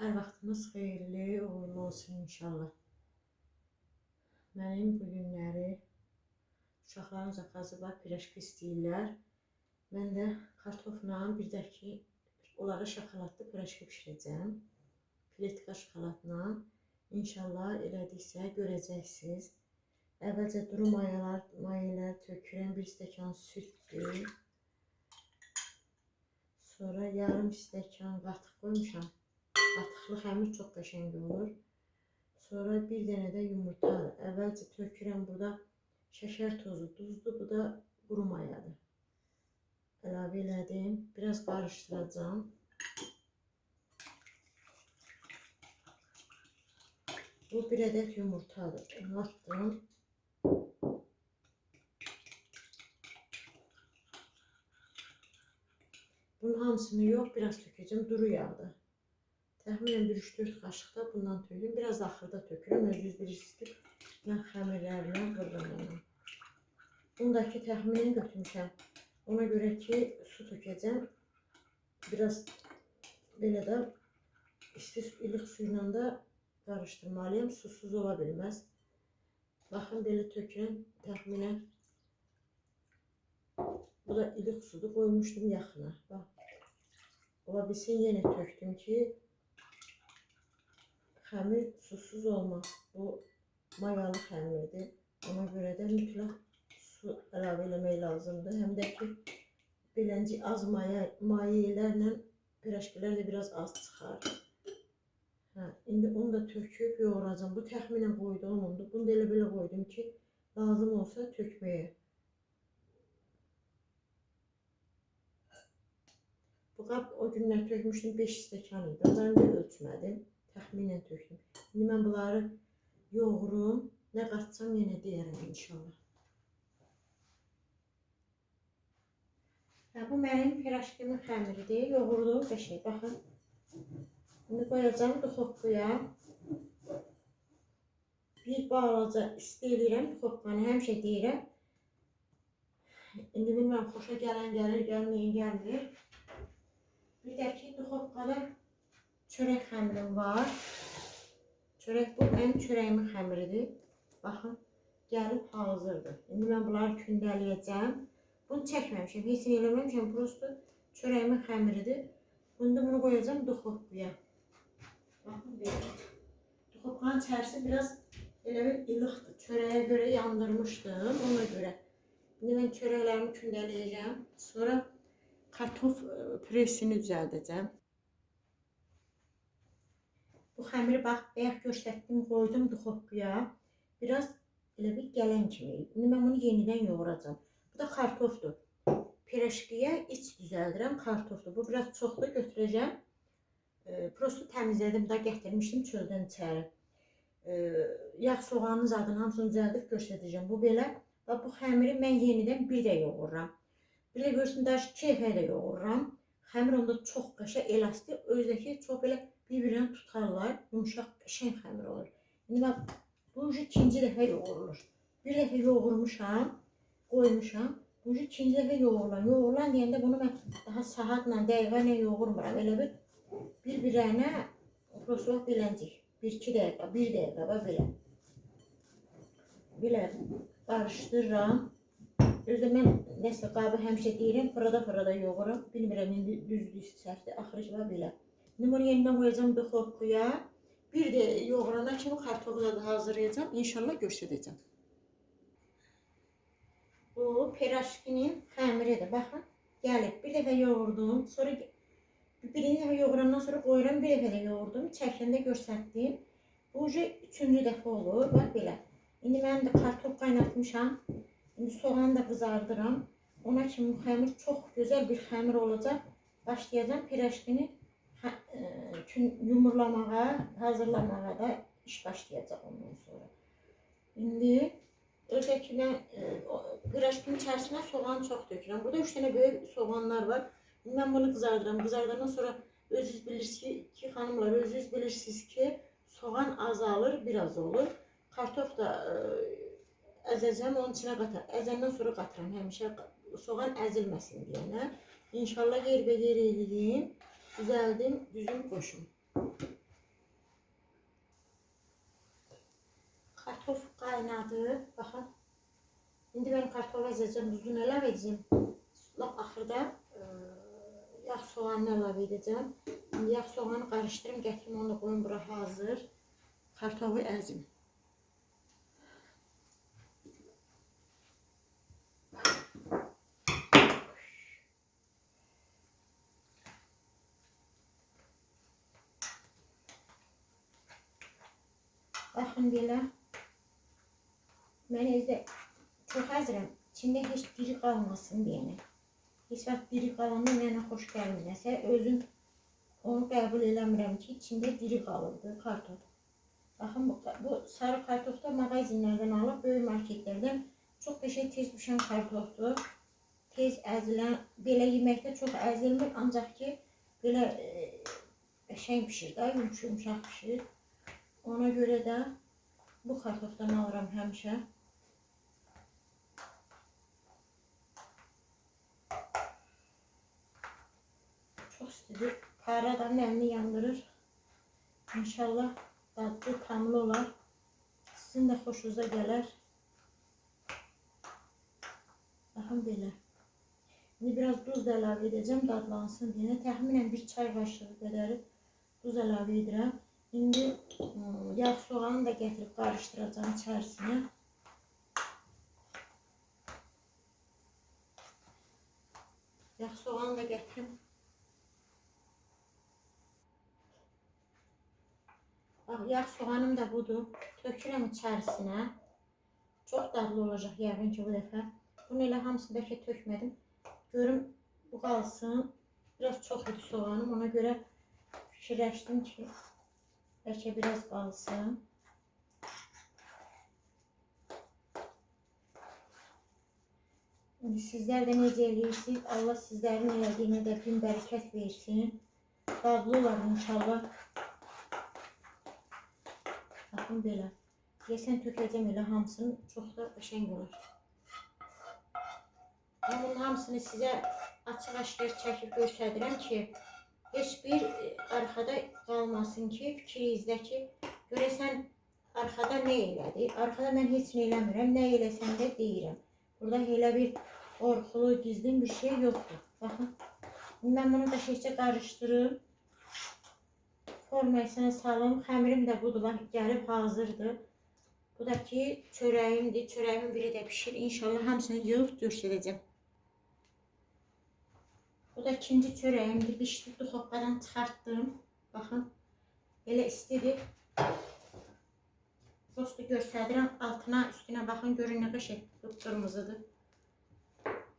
Hər vaxtınız xeyirli, uğurlu olsun inşallah. Mənim bu günləri uşaqların zakazı var, piroşki istəyirlər. Mən də kartofla bir də ki onlara şokoladlı piroşki bişirəcəm. Pletka şokoladla. İnşallah elədiksə görəcəksiniz. Əvvəlcə duru mayalar, mayelər tökürəm, bir stəkan süddür. Sonra yarım stəkan qatıq qoymuşam. Qatıqlı xəmir çox qəşəng olur. Sonra bir dənə də yumurta. Əvvəlcə tökürəm burada şəkər tozu, duzdur, bu da quru mayadır. Əlavə elədim. Biraz qarışdıracağam. Bu bir ədəd yumurtadır. Onu. Bunun hamısını yox, biraz tökəcəm duru yağda. Təxminən 1-3-4 qaşıq da bundan tökdüm. Biraz da axırda tökürəm. Özünüz bilirsiniz ki, mən xəmirlərlə vururam. Bundakı təxmini götürmüşəm. Ona görə ki, su tökəcəm. Biraz belə də isti ilıq su ilə də qarışdırmalıyam. Susuz ola bilməz. Baxın belə tökürəm təxminən. Bu da ilıq sudur. Qoymuşdum yaxına. Bax. Ola bilsin yenə tökdüm ki, xəmir susuz olmaz. Bu mayalı xəmirdir. Ona görə də mütləq su əlavə eləmək lazımdır. Həm də ki, belənci az maya, mayelərlə pirajkilər də biraz az çıxar. Hə, indi onu da töküb yoğuracağam. Bu təxminən qoyduğum undur. Bunu da elə belə qoydum ki, lazım olsa tökməyə. Bu qab o günlər tökmüşdüm 5 stəkan idi. Onları da ölçmədim. Təxminən tökdüm. İndi mən bunları yoğurum. Nə qatsam yenə deyərəm inşallah. Hə, bu mənim pirajkimin xəmiridir. Yoğurdum qəşəng. Baxın. İndi qoyacağım duxovkaya. Bir balaca isti eləyirəm duxovkanı. Həmişə deyirəm. İndi bilmirəm xoşa gələn gəlir, gəlməyən gəlmir. Bir də ki, duxovkada çörək xəmirim var. Çörək bu mənim çörəyimin xəmiridir. Baxın, gəlib hazırdır. İndi mən bunları kündələyəcəm. Bunu çəkməmişəm, heç nə eləməmişəm. Prosto çörəyimin xəmiridir. Bunu bunu qoyacağam duxovkaya. Baxın belə. Duxovkanın içərisi biraz elə bir ilıqdır. Çörəyə görə yandırmışdım, ona görə. İndi mən çörəklərimi kündələyəcəm. Sonra kartof e, püresini düzəldəcəm. Bu xəmiri bax, bayaq göstərdim, qoydum duxovkaya. Biraz elə bir gələn kimi. İndi mən bunu yenidən yoğuracağam. Bu da kartofdur. Piroşkiyə iç düzəldirəm, kartofdur. Bu biraz çoxdur, götürəcəm. E, prosto təmizlədim, da gətirmişdim çöldən içəri. E, yağ soğanın zadını hamısını düzəldib göstərəcəm. Bu belə. Bax bu xəmiri mən yenidən bir də yoğururam. Bir də görürsün, daş keyfə də yoğururam. Xəmir onda çox qəşəng elastik, özdəki çox belə bir-birinə tutarlar, yumşaq, qəşəng xəmir olur. İndi bax, bu ucu ikinci dəfə yoğurulur. Bir dəfə yoğurmuşam, qoymuşam. Bu ucu ikinci dəfə yoğurulan. Yoğurulan deyəndə bunu mən daha saatla, dəqiqə ilə yoğurmuram. Elə bir bir-birinə prosto biləncik. 1-2 dəqiqə, 1 dəqiqə bax belə. Belə qarışdırıram. Özdə mən nəsə qabı həmişə deyirəm, fırada-fırada yoğuram. Bilmirəm indi düzdür, səhvdir, axırı ki var belə. Bunu yenidən qoyacağam duxovkaya. Bir də yoğurana kimi kartofu da hazırlayacağam. İnşallah göstərəcəm. Bu piraşkinin xəmiridir. Baxın, gəlib. Bir dəfə yoğurdum. Sonra birinci dəfə yoğurandan sonra qoyuram, bir dəfə də yoğurdum. Çəkəndə göstərdim. Bu üçüncü dəfə olur. Bax belə. İndi mən də kartof qaynatmışam. İndi soğanı da qızardıram. Ona kimi xəmir çox gözəl bir xəmir olacaq. Başlayacağam pirajkini hə, e, yumurlamağa, hazırlamağa da iş başlayacaq ondan sonra. İndi ki o pirajkinin içərisinə soğan çox tökürəm. Burada 3 dənə böyük soğanlar var. Mən bunu qızardıram. Qızardandan sonra özünüz bilirsiniz ki, xanımlar özünüz bilirsiniz ki, soğan azalır, biraz olur. Kartof da e, əzəcəm, onun içinə qatar. Əzəndən sonra qatıram həmişə soğan əzilməsin deyənə. İnşallah qeyr-bəqeyr eləyim, düzəldim, düzüm qoşum. Kartof qaynadı, baxın. İndi mən kartofu əzəcəm, duzunu əlavə edəcəm. Lap axırda e, yağ soğanını əlavə edəcəm. İndi yağ soğanı qarışdırım, gətirim onu qoyum bura hazır. Kartofu əzim. Belə. Mən evdə çox əzirəm. İçində heç diri qalmasın deyəni. Heç vaxt diri qalanda mənə xoş gəlməsə, özüm onu qəbul eləmirəm ki, içində diri qalıbdı kartof. Baxın bu, bu sarı kartof da mağazinlərdən alıb, böyük marketlərdən çox qəşəng tez bişən kartofdur. Tez əzilən, belə yeməkdə çox əzilmir, ancaq ki, belə e, qəşəng bişir də, yumuşaq yumuşaq bişir. Ona görə də bu kartofdan alıram həmişə. Çox istidir. Para da əlini yandırır. İnşallah dadlı, tamlı olar. Sizin də xoşunuza gələr. Baxın belə. İndi biraz duz da əlavə edəcəm dadlansın deyə. Təxminən bir çay qaşığı qədəri duz əlavə edirəm. İndi ım, yağ soğanı da gətirib qarışdıracağam içərisinə. Yağ soğanı da gətirim. Bax, yağ soğanım da budur. Tökürəm içərisinə. Çox dadlı olacaq yəqin ki bu dəfə. Bunu elə hamısını bəlkə tökmədim. Görüm bu qalsın. Biraz çox idi soğanım. Ona görə fikirləşdim ki bəlkə biraz sizlər də necə eləyirsiniz? Allah sizlərin elədiyinə də bin bərəkət versin. Dadlı olar inşallah. Baxın belə. Deyəsən tökəcəm elə hamısını. Çox da qəşəng olar. Mən bunun hamısını sizə açıq-aşkar çəkib göstərirəm ki, heç bir e, arxada qalmasın ki, fikrinizdə ki, görəsən arxada nə elədi? Arxada mən heç nə eləmirəm, nə eləsəm də deyirəm. Burada elə bir qorxulu, gizlin bir şey yoxdur. Baxın. Mən bunu da keçə qarışdırıb formasına salım. Xəmirim də budur, bax, gəlib hazırdır. Bu da ki, çörəyimdir. Çörəyimin biri də pişir. İnşallah hamısını yığıb göstərəcəm. Bu da ikinci çörəyimdir. Bişdi, duxovkadan çıxartdım. Baxın. Belə istidir. Prosto göstərirəm. Altına, üstünə baxın. Görün nə qəşəng qıpqırmızıdır.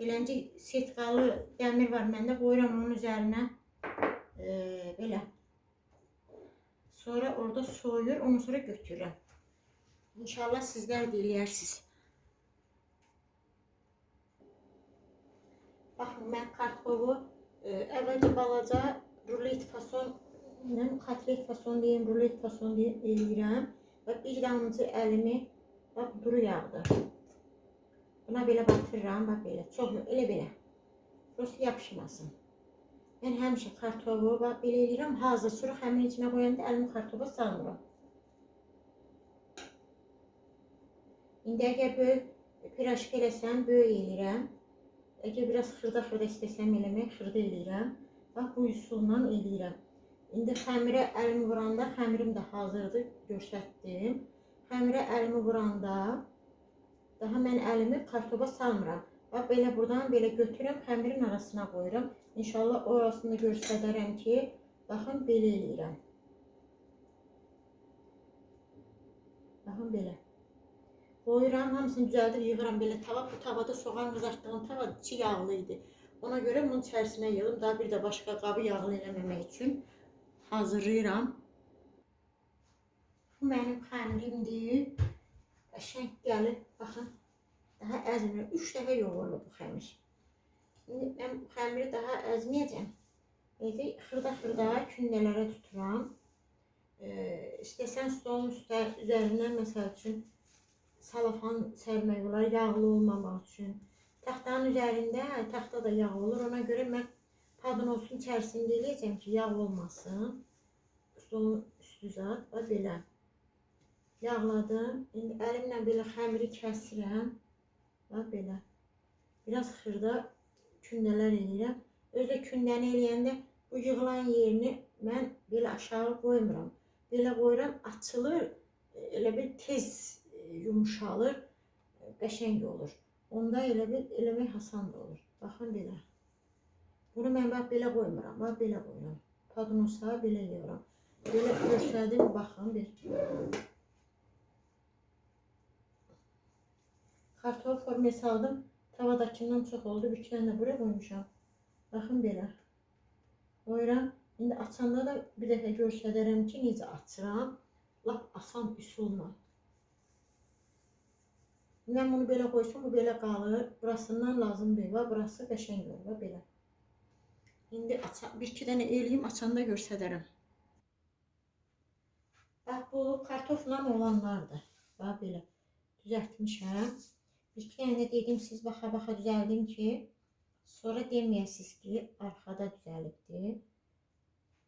Beləncə setqalı dəmir var məndə. Qoyuram onun üzərinə. Ee, belə. Sonra orada soyur, ondan sonra götürürəm. İnşallah sizlər də eləyərsiniz. Baxın, mən kartofu e, əvvəlcə balaca rulet fason, nə kotlet fason deyim, rulet fason deyim, eləyirəm. Və bir damcı əlimi bax duru yağdır. Buna belə batırıram, bax belə. Çox elə belə. Prosto yapışmasın. Mən həmişə kartofu bax belə eləyirəm, hazır. Sonra xəmirin içinə qoyanda əlimi kartofa salmıram. İndi əgər böyük piraşka eləsəm, böyük eləyirəm. Əgər biraz xırda-xırda istəsəm eləmək, xırda eləyirəm. Bax bu üsulla eləyirəm. İndi xəmirə əlimi vuranda, xəmirim də hazırdır, göstərdim. Xəmirə əlimi vuranda daha mən əlimi kartofa salmıram. Bax belə buradan belə götürürəm, xəmirin arasına qoyuram. İnşallah orasını göstərərəm ki, baxın belə eləyirəm. Baxın belə. Qoyuram, hamısını düzəldib yığıram belə tava. Bu tavada soğan qızartdığım tava içi yağlı idi. Ona görə bunun içərisinə yığım. Daha bir də başqa qabı yağlı eləməmək üçün hazırlayıram. Bu mənim xəmirimdir. Qəşəng gəlib, baxın. Daha əzmir. 3 dəfə yoğurulub bu xəmir. İndi mən bu xəmiri daha əzməyəcəm. Belə xırda-xırda kündələrə tuturam. Ee, istəsən stolun üstə üzərindən məsəl üçün salafan sərmək olar, yağlı olmamaq üçün. Taxtanın üzərində taxta da yağ olur. Ona görə mən padın olsun içərisində eləyəcəm ki, yağ olmasın. Stolun üstü zat və belə. Yağladım. İndi əlimlə belə xəmiri kəsirəm. Bax belə. Biraz xırda kündələr eləyirəm. Özü kündəni eləyəndə bu yığılan yerini mən belə aşağı qoymuram. Belə qoyuram, açılır, elə bir tez yumşalır, e, qəşəng olur. Onda elə bir eləmək asan da olur. Baxın belə. Bunu mən bax belə qoymuram, bax belə qoyuram. Padnosa belə yığıram. Belə göstərdim, baxın bir. Kartol forması aldım. Tavadakindən çox oldu. Bir dənə də buraya qoymuşam. Baxın belə. Qoyuram. İndi açanda da bir dəfə göstərərəm ki, necə açıram. Lap asan üsulla. Mən bunu belə qoysam, bu belə qalır. Burasından lazım deyil. Və burası qəşəng olur. Və belə. İndi aça, bir iki dənə eləyim, açanda göstərərəm. Bax, bu kartofla olanlardır. Bax, belə. Düzəltmişəm. Bir iki dənə dedim, siz baxa-baxa düzəldim ki, sonra deməyəsiniz ki, arxada düzəlibdi.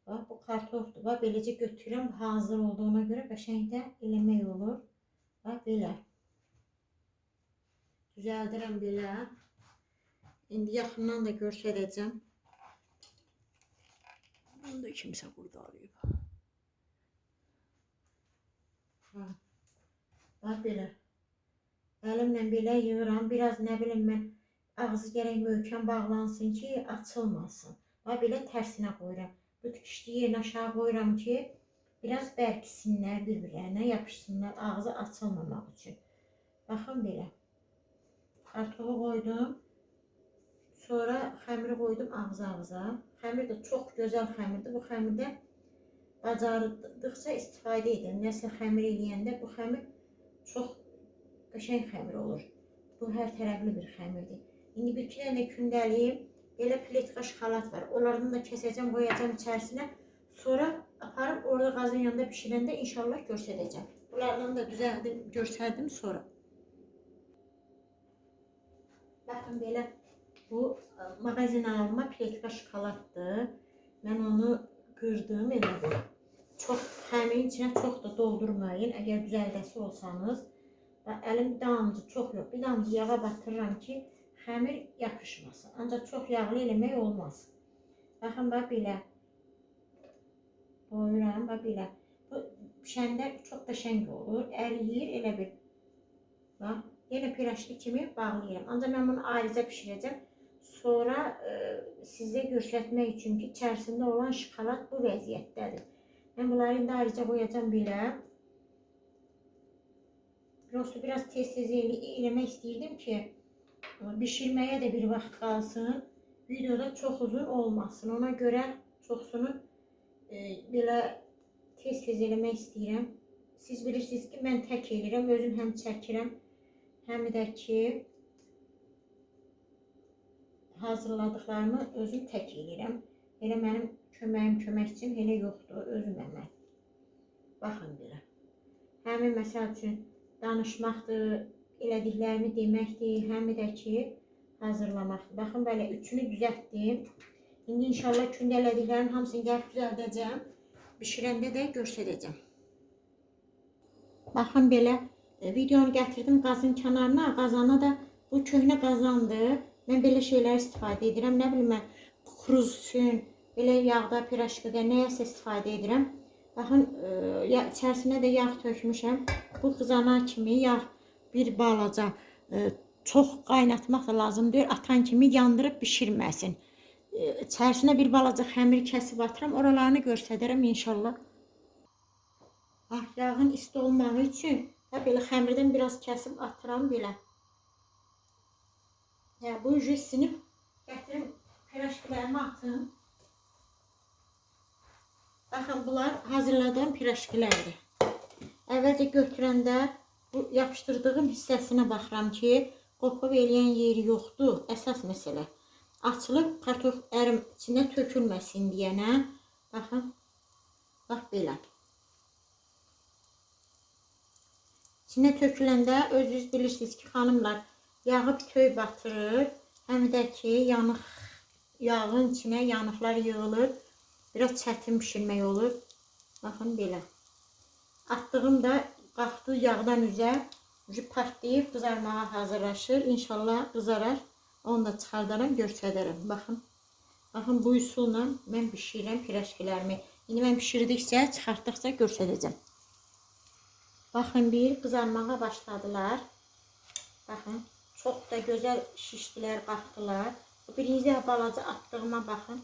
Bax, bu kartofdur. Bax, beləcə götürürəm, hazır olduğuna görə qəşəng də eləmək olur. Bax, belə. Düzəldirəm belə. İndi yaxından da göstərəcəm. Bunu da kimsə qurdalayıb. Ha. Bax, belə. Əlimlə belə yığıram. Biraz nə bilim mən ağzı gərək möhkəm bağlansın ki, açılmasın. Və belə tərsinə qoyuram. Bu tikişli yerinə aşağı qoyuram ki, biraz bərkisinlər bir-birlərinə, yapışsınlar ağzı açılmamaq üçün. Baxın belə. Kartolu qoydum. Sonra xəmiri qoydum ağza-ağza. Xəmir də çox gözəl xəmirdir. Bu xəmirdə bacardıqca istifadə edin. Nəsə xəmir eləyəndə bu xəmir çox qəşəng xəmir olur. Bu hər tərəfli bir xəmirdir. İndi bir iki dənə kündəliyim. Belə pletka şokolad var. Onlardan da kəsəcəm, qoyacağam içərisinə. Sonra aparıb orada qazın yanında bişirəndə inşallah göstərəcəm. Bunlardan da düzəldim, göstərdim sonra. Baxın belə bu ə, mağazin alma pletka şokoladdır. Mən onu qırdım elədim. Çox xəmirin içinə çox da doldurmayın. Əgər düzəldəsi olsanız, və əlim damcı çox yox. Bir damcı yağa batırıram ki, xəmir yapışmasın. Ancaq çox yağlı eləmək olmaz. Baxın bax belə. Qoyuram bax belə. Bu pişəndə çox qəşəng olur. Əriyir elə bir. Bax, yenə pirajlı kimi bağlayıram. Ancaq mən bunu ayrıca bişirəcəm. Sonra e, sizə göstərmək üçün ki, içərisində olan şokolad bu vəziyyətdədir. Mən bunları indi ayrıca qoyacağam belə. Prosto biraz tez-tez elə, eləmək istəyirdim ki, bişirməyə də bir vaxt qalsın. Videoda çox uzun olmasın. Ona görə çoxsunu e, belə tez-tez eləmək istəyirəm. Siz bilirsiniz ki, mən tək eləyirəm, özüm həm çəkirəm, həm də ki, hazırladıqlarımı özüm tək eləyirəm. Elə mənim köməyim, köməkçim elə yoxdur, özüməm mən. Baxın belə. Həmin məsəl üçün danışmaqdır, elədiklərimi deməkdir, həm də ki, hazırlamaqdır. Baxın belə üçünü düzəltdim. İndi inşallah kündə elədiklərimin hamısını gəlib düzəldəcəm. Bişirəndə də göstərəcəm. Baxın belə videonu gətirdim qazın kənarına, qazana da bu köhnə qazandır. Mən belə şeylər istifadə edirəm. Nə bilim mən kruz üçün, belə yağda, pirajkada nəyəsə istifadə edirəm. Baxın, e, ya, içərisinə də yağ tökmüşəm. Bu qızana kimi yağ bir balaca e, çox qaynatmaq da lazım deyil. Atan kimi yandırıb bişirməsin. E, içərisinə bir balaca xəmir kəsib atıram. Oralarını göstərərəm inşallah. Ah, yağın isti olmağı üçün və belə xəmirdən biraz kəsib atıram belə. Ya bu ucu sinib gətirim pirajkilərimi atım. Baxın bunlar hazırladığım pirajkilərdir. Əvvəlcə götürəndə bu yapışdırdığım hissəsinə baxıram ki, qopub eləyən yeri yoxdur. Əsas məsələ. Açılıb kartof ərim içinə tökülməsin deyənə. Baxın. Bax belə. İçinə töküləndə özünüz bilirsiniz ki, xanımlar, yağı bütöy batırır. Həm də ki, yanıq yağın içinə yanıqlar yığılır. Biraz çətin bişirmək olur. Baxın belə. Atdığım da qalxdı yağdan üzə. Ucu partlayıb qızarmağa hazırlaşır. İnşallah qızarar. Onu da çıxardaram, göstərərəm. Baxın. Baxın bu üsulla mən bişirirəm pirəşkilərimi. İndi mən bişirdikcə, çıxartdıqca göstərəcəm. Baxın bir qızarmağa başladılar. Baxın. Çox da gözəl şişdilər, qalxdılar. Bu birinci balaca atdığıma baxın.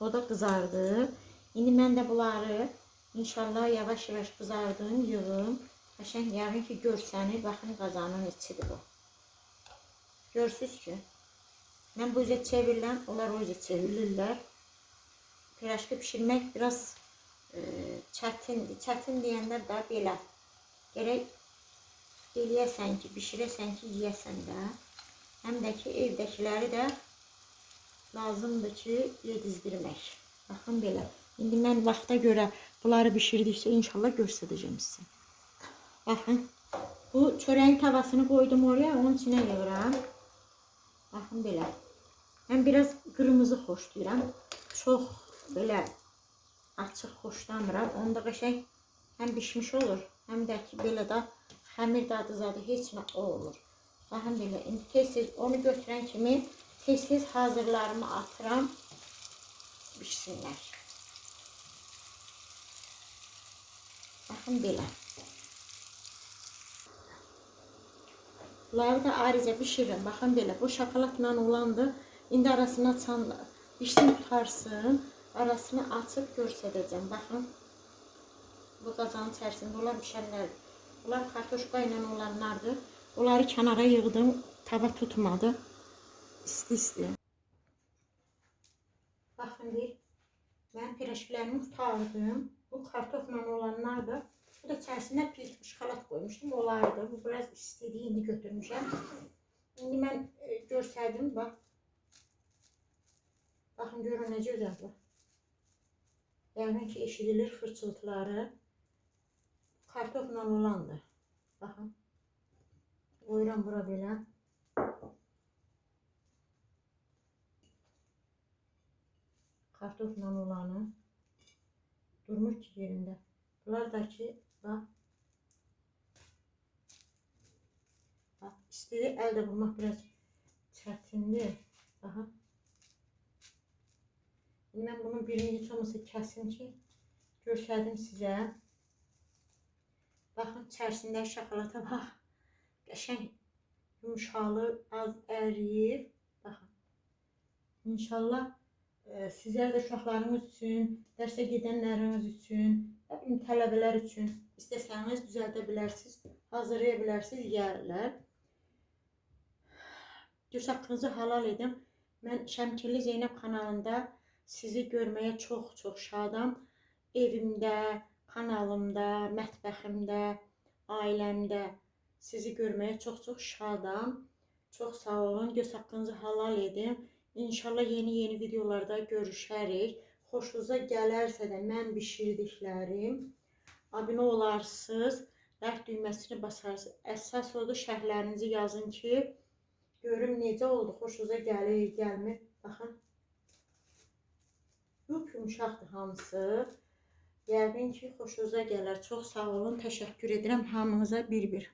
O da qızardı. İndi mən də bunları inşallah yavaş-yavaş qızardım, yığım. Qəşəng yağın ki görsəni, baxın qazanın içidir bu. Görsüz ki. Mən bu üzə çevirirəm, onlar o üzə çevirirlər. Piraşkı pişirmək biraz çətindir. Çətin deyəndə də belə. Gərək eləyəsən ki, bişirəsən ki, yeyəsən də. Həm də ki, evdəkiləri də lazımdır ki, yedizdirmək. Baxın belə. İndi mən vaxta görə bunları bişirdikcə inşallah göstərəcəm sizə. Baxın. Bu çörəyin tavasını qoydum oraya, onun içinə yığıram. Baxın belə. Mən biraz qırmızı xoşlayıram. Çox belə açıq xoşlamıram. Onda qəşəng həm bişmiş olur, həm də ki belə də xəmir dadı zadı heç nə olur. Baxın belə. İndi tez-tez onu götürən kimi tez-tez hazırlarımı atıram. Bişsinlər. Baxın belə. Bunları da ayrıca bişiririm. Baxın belə. Bu şokoladla olandı. İndi arasını açanlar. Bişsin tutarsın. Arasını açıb göstərəcəm. Baxın. Bu qazanın içərisində olan bişənlərdir. Bunlar kartoşka ilə olanlardır. Onları kənara yığdım. Tava tutmadı. İsti-isti. Baxın bir. Mən pirəşkilərimi tutardım. Bu kartofla olanlardır. Bu da içərisinə pil şokolad qoymuşdum. Olardı. Bu biraz istedi. İndi götürmüşəm. İndi mən e, göstərdim. Bax. Baxın görün necə bu. Yəni ki eşidilir fırçıltıları. Kartofla olandır. Baxın. Qoyuram bura belə. Kartofla olanı. Durmur ki yerində. Bunlar da ki bax. Bax istedi əldə bulmaq biraz çətindir. Baxın. Mən bunun birini heç olmasa kəsim ki göstərdim sizə. Baxın içərisində şokolata bax. Qəşəng yumşalı, az əriyib. Baxın. İnşallah e, sizlər də uşaqlarınız üçün, dərsə gedənləriniz üçün, nə bilim tələbələr üçün istəsəniz düzəldə bilərsiniz, hazırlaya bilərsiniz, yeyərlər. Göz halal edin. Mən Şəmkirli Zeynəb kanalında sizi görməyə çox-çox şadam. Evimdə, kanalımda, mətbəximdə, ailəmdə sizi görməyə çox-çox şadam. Çox sağ olun. Göz haqqınızı halal edin. İnşallah yeni-yeni videolarda görüşərik. Xoşunuza gələrsə də mən bişirdiklərim abunə olarsınız, like düyməsini basarsınız. Əsas odur şərhlərinizi yazın ki, görüm necə oldu, xoşunuza gəlir, gəlmir. Baxın. Yup yumşaqdır hamısı. Yəqin ki, xoşunuza gələr. Çox sağ olun, təşəkkür edirəm hamınıza bir-bir.